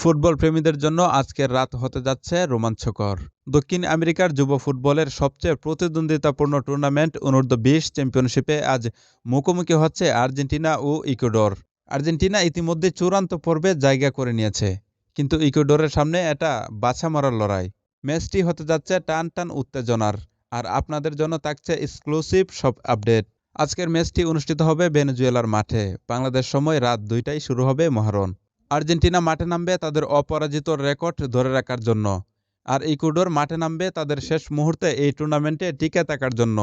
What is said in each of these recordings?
Football প্রেমীদের জন্য আজকের রাত হতে যাচ্ছে রোমাঞ্চকর। দক্ষিণ আমেরিকার যুব ফুটবলের সবচেয়ে প্রতিদ্বন্দ্বিতাপূর্ণ টুর্নামেন্ট অনূর্ধ্ব বিশ চ্যাম্পিয়নশিপে আজ মুখোমুখি হচ্ছে আর্জেন্টিনা ও ইকুয়েডর। আর্জেন্টিনা ইতিমধ্যে চূড়ান্ত পর্বে জায়গা করে নিয়েছে, কিন্তু ইকুয়েডরের সামনে এটা বাছা মারার লড়াই। ম্যাচটি হতে যাচ্ছে টান টান উত্তেজনার, আর আপনাদের জন্য থাকছে এক্সক্লুসিভ সব আপডেট। আজকের ম্যাচটি অনুষ্ঠিত হবে ভেনেজুয়েলার মাঠে। বাংলাদেশ সময় রাত দুইটায় শুরু হবে মহারণ। আর্জেন্টিনা মাঠে নামবে তাদের অপরাজিত রেকর্ড ধরে রাখার জন্য। আর ইকুয়েডর মাঠে নামবে তাদের শেষ মুহূর্তে এই টুর্নামেন্টে টিকে থাকার জন্য।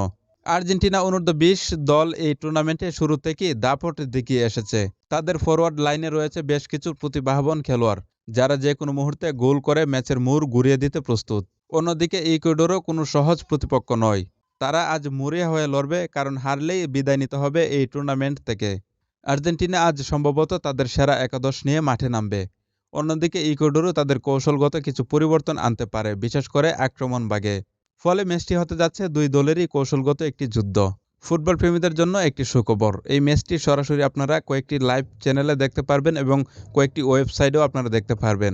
আর্জেন্টিনা অনূর্ধ্ব বিশ দল এই টুর্নামেন্টে শুরু থেকেই দাপট দেখিয়ে এসেছে। তাদের ফরওয়ার্ড লাইনে রয়েছে বেশ কিছু প্রতিভাবান খেলোয়াড়, যারা যে কোনো মুহূর্তে গোল করে ম্যাচের মুর ঘুরিয়ে দিতে প্রস্তুত। অন্যদিকে ইকুয়েডরও কোনো সহজ প্রতিপক্ষ নয়। তারা আজ মরিয়া হয়ে লড়বে, কারণ হারলেই বিদায় নিতে হবে এই টুর্নামেন্ট থেকে। আর্জেন্টিনা আজ সম্ভবত তাদের সেরা একাদশ নিয়ে মাঠে নামবে। অন্যদিকে ইকুয়েডরও তাদের কৌশলগত কিছু পরিবর্তন আনতে পারে, বিশেষ করে আক্রমণ বাগে ফলে ম্যাচটি হতে যাচ্ছে দুই দলেরই কৌশলগত একটি যুদ্ধ। ফুটবল প্রেমীদের জন্য একটি সুখবর। এই ম্যাচটি সরাসরি আপনারা কয়েকটি লাইভ চ্যানেলে দেখতে পারবেন এবং কয়েকটি ওয়েবসাইটেও আপনারা দেখতে পারবেন।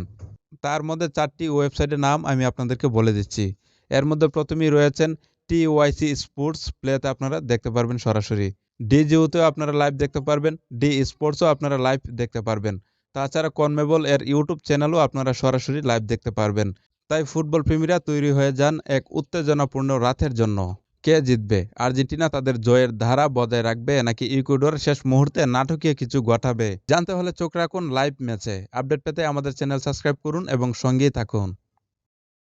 তার মধ্যে চারটি ওয়েবসাইটের নাম আমি আপনাদেরকে বলে দিচ্ছি। এর মধ্যে প্রথমেই রয়েছেন টি ওয়াইসি স্পোর্টস প্লেতে আপনারা দেখতে পারবেন সরাসরি। ডি জিওতেও আপনারা লাইভ দেখতে পারবেন ডি স্পোর্টসও আপনারা লাইভ দেখতে পারবেন। তাছাড়া কনমেবল এর ইউটিউব চ্যানেলও আপনারা সরাসরি লাইভ দেখতে পারবেন। তাই ফুটবল প্রেমীরা তৈরি হয়ে যান এক উত্তেজনাপূর্ণ রাতের জন্য। কে জিতবে? আর্জেন্টিনা তাদের জয়ের ধারা বজায় রাখবে নাকি ইকুয়েডর শেষ মুহূর্তে নাটকীয় কিছু ঘটাবে? জানতে হলে চোখ রাখুন লাইভ ম্যাচে আপডেট পেতে আমাদের চ্যানেল সাবস্ক্রাইব করুন এবং সঙ্গেই থাকুন।